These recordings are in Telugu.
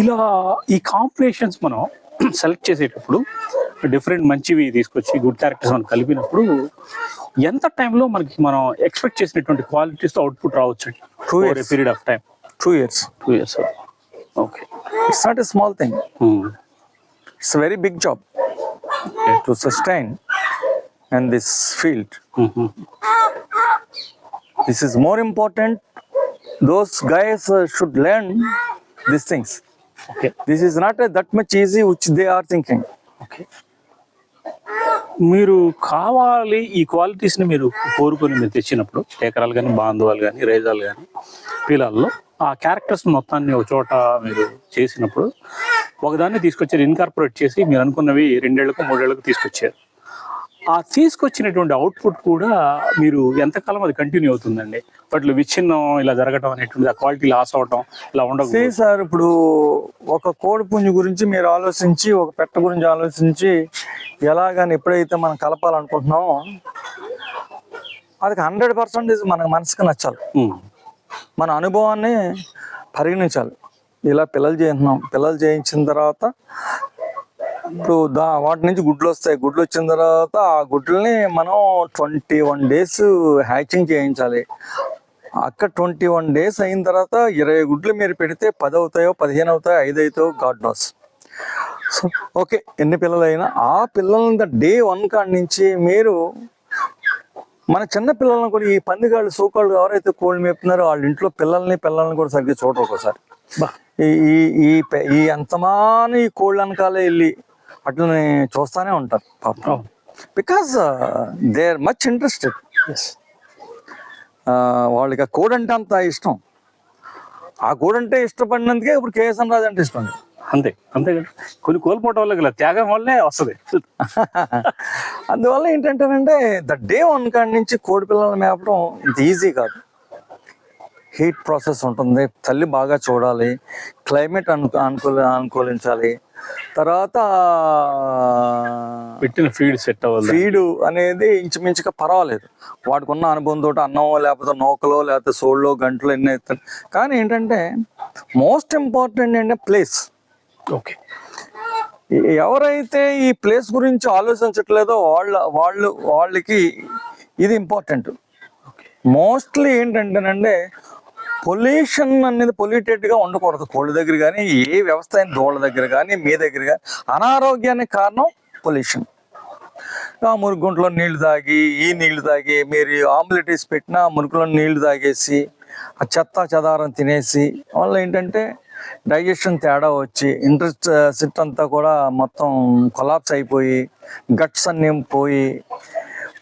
ఇలా ఈ కాంపిటీషన్స్ మనం సెలెక్ట్ చేసేటప్పుడు డిఫరెంట్ మంచివి తీసుకొచ్చి గుడ్ క్యారెక్టర్స్ మనం కలిపినప్పుడు ఎంత టైంలో మనకి మనం ఎక్స్పెక్ట్ చేసినటువంటి క్వాలిటీస్తో అవుట్పుట్ రావచ్చు Two years. Period of time two years two years okay it's not a small thing. It's very big job to sustain and this field. This is more important those guys should learn this things okay this is not that much easy which they are thinking okay మీరు కావాలి ఈ క్వాలిటీస్ని మీరు కోరుకొని మీరు తెచ్చినప్పుడు టేకరాలు కానీ బాంధవాలు కానీ రేజాలు కానీ పీలాల్లో ఆ క్యారెక్టర్స్ మొత్తాన్ని ఒక చోట మీరు చేసినప్పుడు ఒకదాన్ని తీసుకొచ్చారు ఇన్కార్పొరేట్ చేసి మీరు అనుకున్నవి రెండేళ్ళకు మూడేళ్ళకు తీసుకొచ్చారు. ఆ తీసుకొచ్చినటువంటి అవుట్పుట్ కూడా మీరు ఎంతకాలం అది కంటిన్యూ అవుతుందండి? వాటిలో విచ్ఛిన్నం ఇలా జరగటం అనేటువంటి ఆ క్వాలిటీ లాస్ అవటం ఇలా ఉండదు సార్ ఇప్పుడు ఒక కోడి పుంజు గురించి మీరు ఆలోచించి ఒక పెట్ట గురించి ఆలోచించి ఎలాగని ఎప్పుడైతే మనం కలపాలనుకుంటున్నామో అది హండ్రెడ్ పర్సెంటేజ్ మనకు మనసుకు నచ్చాలి. మన అనుభవాన్ని పరిగణించాలి. ఇలా పిల్లలు చేస్తున్నాం పిల్లలు చేయించిన తర్వాత ఇప్పుడు దా వాటి నుంచి గుడ్లు వస్తాయి. గుడ్లు వచ్చిన తర్వాత ఆ గుడ్లని మనం ట్వంటీ వన్ డేస్ హ్యాచింగ్ చేయించాలి. అక్కడ ట్వంటీ వన్ డేస్ అయిన తర్వాత ఇరవై గుడ్లు మీరు పెడితే పది అవుతాయో పదిహేను అవుతాయో ఐదు అవుతాయో గాడ్ నోస్ సో ఓకే ఎన్ని పిల్లలు అయినా ఆ పిల్లల డే వన్ కాడి నుంచి మీరు మన చిన్న పిల్లలను కూడా ఈ పందిగాళ్ళు సూకాళ్ళు ఎవరైతే కోళ్ళు మేపుతున్నారో వాళ్ళ ఇంట్లో పిల్లల్ని పిల్లల్ని కూడా సరిగ్గా చూడరు ఒకసారి ఈ ఈ ఈ ఎంతమాని ఈ కోళ్ళ వెనకాలే వెళ్ళి అట్లని చూస్తానే ఉంటారు పాపం. Because they are much interested వాళ్ళకి ఆ కోడ్ అంటే అంత ఇష్టం. ఆ కోడ్ అంటే ఇష్టపడినందుకే ఇప్పుడు కేఎస్ఎన్ రాజు అంటే ఇష్టం అంతే అంతే కదా. కొన్ని కోల్పోవటం వల్ల ఇలా త్యాగం వల్లే వస్తుంది. అందువల్ల ఏంటంటేనంటే ద డే వన్ కాడి నుంచి కోడి పిల్లలు మేపడం ఇంత ఈజీ కాదు. హీట్ ప్రాసెస్ ఉంటుంది తల్లి బాగా చూడాలి క్లైమేట్ అను అనుకూల అనుకూలించాలి. తర్వాత పెట్టిన ఫీడ్ సెట్ అవ్వాలి ఫీడ్ అనేది ఇంచుమించుగా పర్వాలేదు. వాటికి ఉన్న అనుభవంతో అన్నం లేకపోతే నౌకలో లేకపోతే సోళ్ళలో గంటలో ఎన్ని అవుతాయి. కానీ ఏంటంటే మోస్ట్ ఇంపార్టెంట్ ఏంటంటే ప్లేస్ ఓకే. ఎవరైతే ఈ ప్లేస్ గురించి ఆలోచించట్లేదో వాళ్ళ వాళ్ళు వాళ్ళకి ఇది ఇంపార్టెంట్ మోస్ట్లీ ఏంటంటేనంటే పొల్యూషన్ అనేది పొల్యూటెడ్గా ఉండకూడదు. కోళ్ళ దగ్గర కానీ ఏ వ్యవస్థ అయిన దోళ్ళ దగ్గర కానీ మీ దగ్గర కానీ అనారోగ్యానికి కారణం పొల్యూషన్ మురుగుంట్లో నీళ్ళు తాగి ఈ నీళ్ళు తాగి మీరు ఆమ్లెట్ వేసి పెట్టినా మురుగులో నీళ్ళు తాగేసి ఆ చెత్త చెదారం తినేసి వల్ల ఏంటంటే డైజెషన్ తేడా వచ్చి ఇంట్రెస్ట్ సిట్ అంతా కూడా మొత్తం కొలాప్స్ అయిపోయి గట్స్ అన్నీ పోయి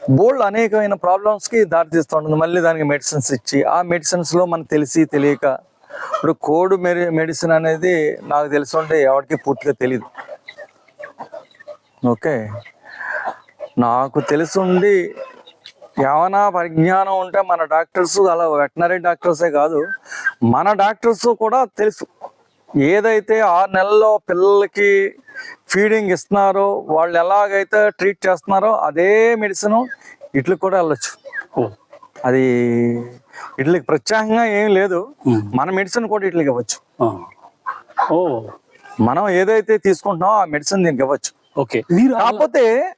బోల్డ్ అనేకమైన ప్రాబ్లమ్స్కి దారితీస్తుంటుంది. మళ్ళీ దానికి మెడిసిన్స్ ఇచ్చి ఆ మెడిసిన్స్లో మనకు తెలిసి తెలియక ఇప్పుడు కోడ్ మెడి మెడిసిన్ అనేది నాకు తెలిసి ఉంటే ఎవరికి పూర్తిగా తెలియదు ఓకే? నాకు తెలిసింది ఏమైనా పరిజ్ఞానం ఉంటే మన డాక్టర్స్ అలా వెటనరీ డాక్టర్సే కాదు మన డాక్టర్స్ కూడా తెలుసు. ఏదైతే ఆరు నెలల్లో పిల్లలకి ఫీడింగ్ ఇస్తున్నారో వాళ్ళు ఎలాగైతే ట్రీట్ చేస్తున్నారో అదే మెడిసిన్ ఇట్లకి కూడా వెళ్ళొచ్చు. ఓ. అది ఇట్లకి ప్రత్యేకంగా ఏం లేదు. మన మెడిసిన్ కూడా ఇట్లకి ఇవ్వచ్చు. ఓ. మనం ఏదైతే తీసుకుంటున్నామో ఆ మెడిసిన్ దీనికి ఇవ్వచ్చు. ఓకే. మీరు కాకపోతే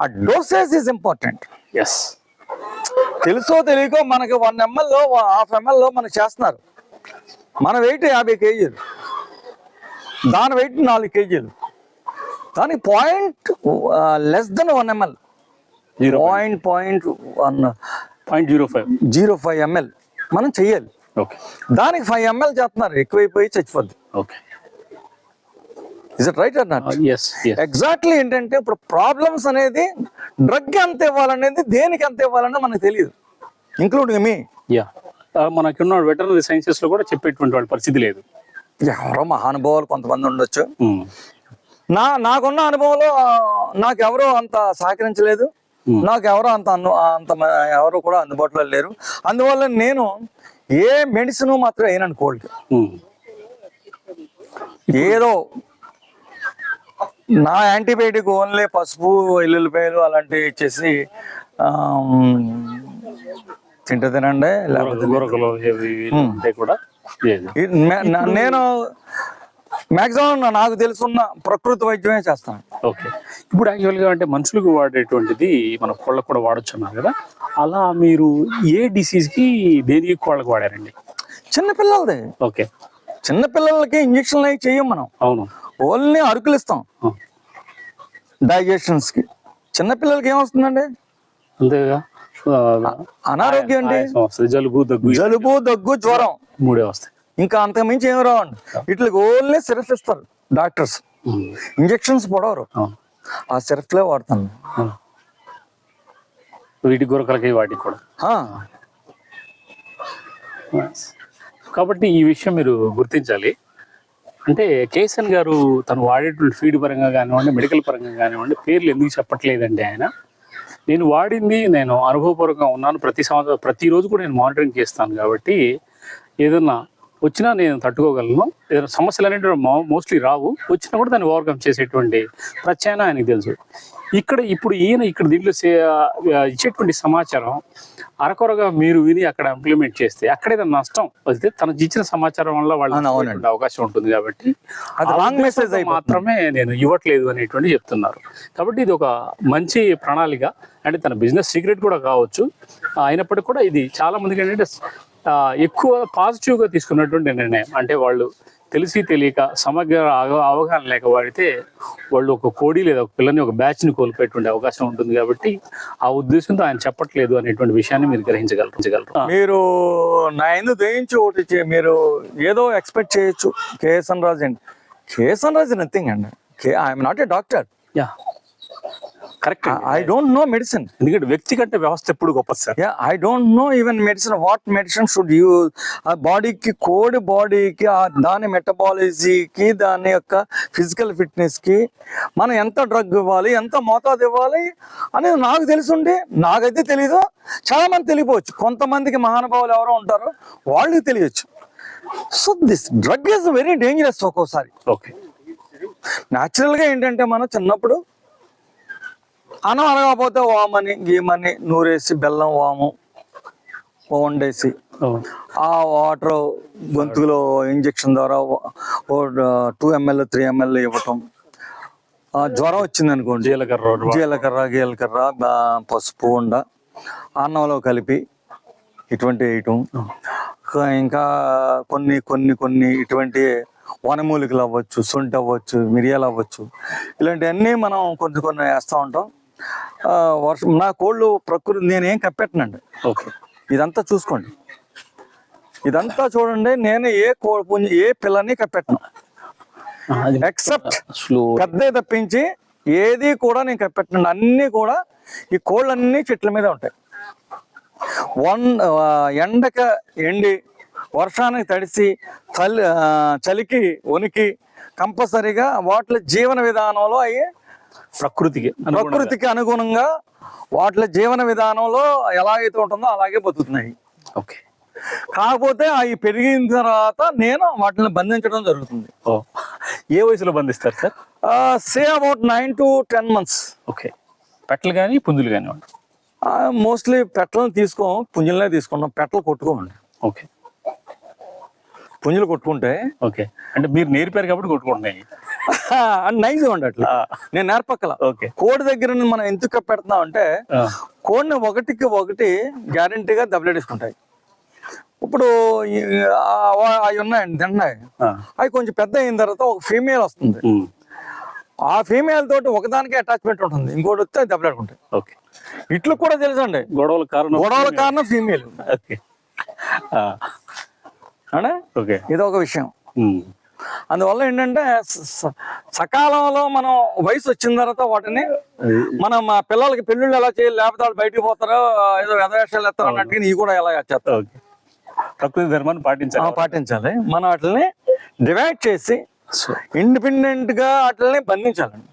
ఆ డోసేజ్ ఈజ్ ఇంపార్టెంట్ ఎస్ తెలుసో తెలియకో మనకి వన్ ఎంఎల్లో హాఫ్ ఎంఎల్లో మనకి చేస్తున్నారు. మన వెయిట్ యాభై కేజీలు. దాని వెయిట్ నాలుగు కేజీలు. దాని point less than one ML point point one point zero five. Zero five ML మనం చెయ్యాలి. ఓకే. దానికి ఫైవ్ ఎంఎల్ చేస్తున్నారు. ఎక్కువైపోయి చచ్చిపోద్ది. Okay. Is it right yes exactly ఏంటంటే ఇప్పుడు ప్రాబ్లమ్స్ అనేది డ్రగ్ ఎంత ఇవ్వాలనేది దేనికి ఎంత ఇవ్వాలనేది మనకు తెలియదు ఇంక్లూడింగ్ మీ యా మనకున్న వెటర్నరీ సైన్సెస్లో కూడా చెప్పేటువంటి వాళ్ళ పరిస్థితి లేదు. ఎవరో మహానుభావులు కొంతమంది ఉండొచ్చు. నా నాకున్న అనుభవంలో నాకు ఎవరో అంత సహకరించలేదు. నాకు ఎవరో అంత అను అంత ఎవరు కూడా అందుబాటులో లేరు అందువల్ల నేను ఏ మెడిసిన్ మాత్రం వేయనండి కోల్డ్. ఏదో నా యాంటీబయాటిక్ ఓన్లీ పసుపు ఎల్లుల్లిపాయలు అలాంటివి ఇచ్చేసి తింటే తినండి లేకపోతే కూడా నేను మాక్సిమం నాకు తెలుసున్న ప్రకృతి వైద్యమే చేస్తాను. ఓకే. ఇప్పుడు యాక్చువల్గా అంటే మనుషులకు వాడేటువంటిది మన కోళ్ళకు కూడా వాడొచ్చున్నారు కదా. అలా మీరు ఏ డిసీజ్కి దేనికి కోళ్ళకు వాడారండి? చిన్నపిల్లలది ఓకే. చిన్నపిల్లలకి ఇంజక్షన్లు అవి చెయ్యం మనం. అవును. ఓన్లీ అరుకులు ఇస్తాం డైజెషన్స్కి చిన్నపిల్లలకి ఏమొస్తుందండి? అంతేగా. అనారోగ్యం అండి జలుబు దగ్గు జలుబు దగ్గు జ్వరం. మూడే వస్తాయి. ఇంకా అంతకు మించి ఏమి రావండి వీటికి ఓన్లీ సిరప్ ఇస్తారు డాక్టర్స్. ఉమ్, ఇంజక్షన్స్ పొడవరు. ఆ సిరప్లే వాడతాను. వీటి గురకలకి వాటికి కూడా. కాబట్టి ఈ విషయం మీరు గుర్తించాలి. అంటే కేసన్ గారు తను వాడేటువంటి ఫీడ్ పరంగా కానివ్వండి మెడికల్ పరంగా కానివ్వండి పేర్లు ఎందుకు చెప్పట్లేదండి ఆయన? నేను వాడింది నేను అనుభవపూర్వకంగా ఉన్నాను. ప్రతి సంవత్సరం ప్రతిరోజు కూడా నేను మానిటరింగ్ చేస్తాను కాబట్టి ఏదన్నా వచ్చినా నేను తట్టుకోగలను. ఏదైనా సమస్యలు అనేవి మోస్ట్లీ రావు. వచ్చినా కూడా దాన్ని ఓవర్కమ్ చేసేటువంటి ప్రత్యామ్నాయం ఆయనకు తెలుసు. ఇక్కడ ఇప్పుడు ఈయన ఇక్కడ దీంట్లో ఇచ్చేటువంటి సమాచారం అరకొరగా మీరు విని అక్కడ ఇంప్లిమెంట్ చేస్తే అక్కడ ఏదైనా నష్టం వస్తే తనకు ఇచ్చిన సమాచారం వల్ల వాళ్ళు అవకాశం ఉంటుంది కాబట్టి ఉద్దేశంతో అయిపోతుంది. మాత్రమే నేను ఇవ్వట్లేదు అనేటువంటి చెప్తున్నారు. కాబట్టి ఇది ఒక మంచి ప్రణాళిక. అంటే తన బిజినెస్ సీక్రెట్ కూడా కావచ్చు. అయినప్పటికీ కూడా ఇది చాలా మందికి ఏంటంటే ఎక్కువ పాజిటివ్గా తీసుకున్నటువంటి నిర్ణయం. అంటే వాళ్ళు తెలిసి తెలియక సమగ్ర అవ- అవగాహన లేక వాడితే వాళ్ళు ఒక కోడి లేదా ఒక పిల్లని ఒక బ్యాచ్ని కోల్పోయేటువంటి అవకాశం ఉంటుంది కాబట్టి ఆ ఉద్దేశంతో ఆయన చెప్పట్లేదు అనేటువంటి విషయాన్ని మీరు గ్రహించగలరు. మీరు నా ఎందుకు దయించి ఒకటి మీరు ఏదో ఎక్స్పెక్ట్ చేయొచ్చు. కేఎస్ఎన్ రాజు అండి. K S N Raju nothing అండి. I'm not a doctor. Yeah. Correct I don't know medicine ఎందుకంటే వ్యక్తి కంటే వ్యవస్థ ఎప్పుడు గొప్పది sir. I don't know even medicine what medicine should use ఆ బాడీకి కోడి బాడీకి దాని మెటబాలజీకి దాని యొక్క ఫిజికల్ ఫిట్నెస్కి మనం ఎంత డ్రగ్ ఇవ్వాలి ఎంత మోతాదు ఇవ్వాలి అనేది నాకు తెలుసుండి నాకైతే తెలీదు. చాలా మంది తెలియపోవచ్చు. కొంతమందికి మహానుభావులు ఎవరో ఉంటారో వాళ్ళకి తెలియచ్చు. So this drug is very dangerous ఒక్కోసారి. ఓకే న్యాచురల్గా ఏంటంటే మనం చిన్నప్పుడు అన్నం అనకపోతే వామని గీమని నూరేసి బెల్లం వాము వండేసి ఆ వాటర్ గొంతులో ఇంజెక్షన్ ద్వారా టూ ఎంఎల్ త్రీ ఎంఎల్ ఇవ్వటం. జ్వరం వచ్చింది అనుకోండి జీలకర్ర జీలకర్ర గీలకర్ర పసుపు ఉండ అన్నంలో కలిపి ఇటువంటి వేయటం. ఇంకా- కొన్ని కొన్ని కొన్ని ఇటువంటి వనమూలికలు అవ్వచ్చు సొంటి అవ్వచ్చు మిరియాలు అవ్వచ్చు. ఇలాంటివన్నీ మనం కొన్ని కొన్ని వేస్తూ ఉంటాం. వర్షం నా కోళ్ళు ప్రకృతి నేనేం కప్పెట్టనండి. ఓకే. ఇదంతా చూసుకోండి. ఇదంతా చూడండి నేను ఏ కో ఏ పిల్లని కప్పెట్టను. Except slow. పెద్ద తప్పించి ఏది కూడా నేను కప్పెట్టను అన్నీ కూడా ఈ కోళ్ళన్నీ చెట్ల మీద ఉంటాయి. వన్ ఎండక ఎండి వర్షానికి తడిసి చలి చలికి వణికి కంపల్సరీగా వాటి జీవన విధానంలో అవి ప్రకృతికి. ప్రకృతికి అనుగుణంగా వాటి జీవన విధానంలో ఎలాగైతే ఉంటుందో అలాగే బతుకుతున్నాయి. ఓకే. కాకపోతే అవి పెరిగిన తర్వాత నేను వాటిని బంధించడం జరుగుతుంది. ఓ ఏ వయసులో బంధిస్తారు sir? Say about nine to ten months okay. పెట్టలు కానీ పుంజులు కానీ మోస్ట్లీ పెట్టలను తీసుకోం పుంజులనే తీసుకుంటాం పెట్టలు కొట్టుకోమండి. ఓకే. పుంజులు కొట్టుకుంటే ఓకే. అంటే మీరు నేర్పారు కాబట్టి కొట్టుకుంటున్నాయి. నైజ్ ఉండి అట్లా. నేను నేర్పక్కల. ఓకే. కోడి దగ్గర మనం ఎందుకు పెడుతున్నాం అంటే కోడిని ఒకటికి ఒకటి గ్యారంటీగా దెబ్బలాడేసుకుంటాయి ఇప్పుడు అవి ఉన్నాయండి తింటున్నాయి ఆ, అవి కొంచెం పెద్ద అయిన తర్వాత ఒక ఫీమేల్ వస్తుంది. ఆ ఫీమేల్ తోటి ఒకదానికి అటాచ్మెంట్ ఉంటుంది. ఇంకోటి వస్తే దెబ్బలాడుకుంటాయి ఓకే. ఇట్లు కూడా తెలుసండి. గొడవల కారణం గొడవల కారణం ఫీమేల్ ఓకే. ఇది ఒక విషయం. అందువల్ల ఏంటంటే సకాలంలో మనం వయసు వచ్చిన తర్వాత వాటిని మనం మా పిల్లలకి పెళ్ళిళ్ళు ఎలా చేయాలి లేకపోతే వాళ్ళు బయటికి పోతారో ఏదో వ్యధవేషాలు ఎత్తారో అన్నట్టుగా ఇవి కూడా ఎలా చేస్తారు. ఓకే. ప్రకృతి ధర్మాన్ని పాటించాలి. పాటించాలి. మనం వాటిని డివైడ్ చేసి ఇండిపెండెంట్గా వాటిని బంధించాలండి.